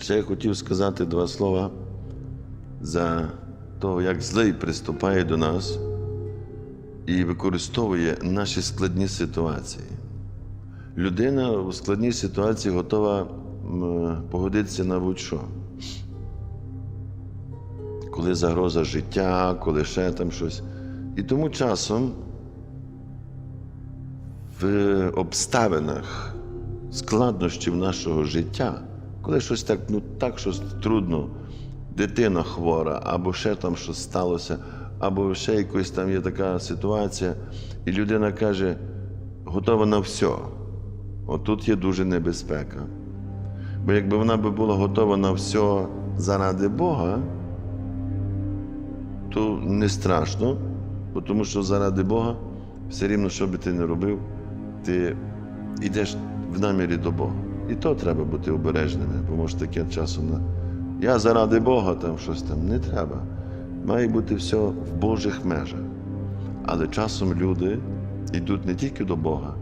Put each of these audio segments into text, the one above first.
Ще я хотів сказати два слова за того, як злий приступає до нас і використовує наші складні ситуації. Людина у складній ситуації готова погодитися на будь-що. Коли загроза життя, коли ще там щось. І тому часом в обставинах складнощів нашого життя, коли щось так, ну так щось трудно, дитина хвора, або ще там щось сталося, або ще якась там є така ситуація, і людина каже, готова на все. Отут є дуже небезпека. Бо якби вона би була готова на все заради Бога, то не страшно, бо тому що заради Бога все рівно, що би ти не робив, ти йдеш в намірі до Бога. І то треба бути обережними, бо може таке часом на я заради Бога там щось там не треба. Має бути все в Божих межах. Але часом люди йдуть не тільки до Бога,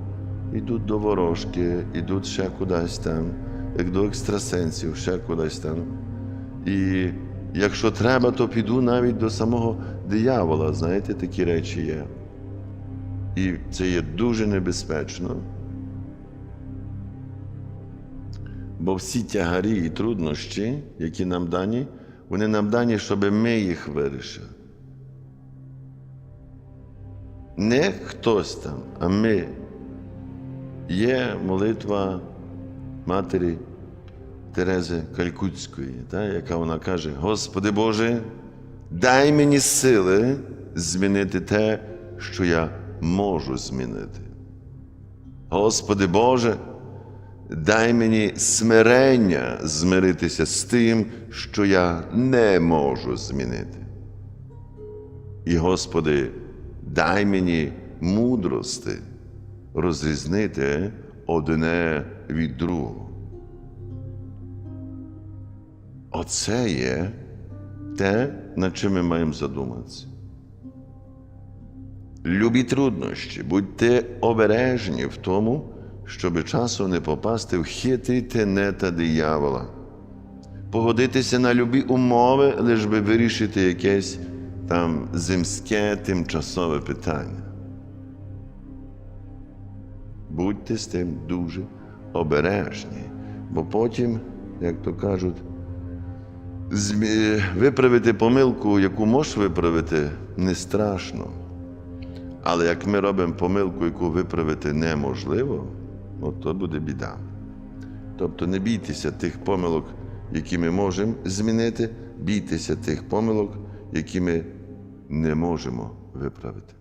йдуть до ворожки, йдуть ще кудись там, як до екстрасенсів, ще кудись там. І якщо треба, то піду навіть до самого диявола. Знаєте, такі речі є. І це є дуже небезпечно. Бо всі тягарі і труднощі, які нам дані, вони нам дані, щоб ми їх вирішили. Не хтось там, а ми. Є молитва матері Терези Калькутської, та, яка вона каже: Господи Боже, дай мені сили змінити те, що я можу змінити. Господи Боже, дай мені смирення змиритися з тим, що я не можу змінити. І, Господи, дай мені мудрости розрізнити одне від другого. Оце є те, над чим ми маємо задуматися. Любі труднощі, будьте обережні в тому, щоб часом не попасти в хитрі тенета диявола, погодитися на любі умови, лиш би вирішити якесь там земське тимчасове питання. Будьте з тим дуже обережні, бо потім, як то кажуть, виправити помилку, яку можеш виправити, не страшно. Але як ми робимо помилку, яку виправити неможливо, от то буде біда. Тобто не бійтеся тих помилок, які ми можемо змінити, бійтеся тих помилок, які ми не можемо виправити.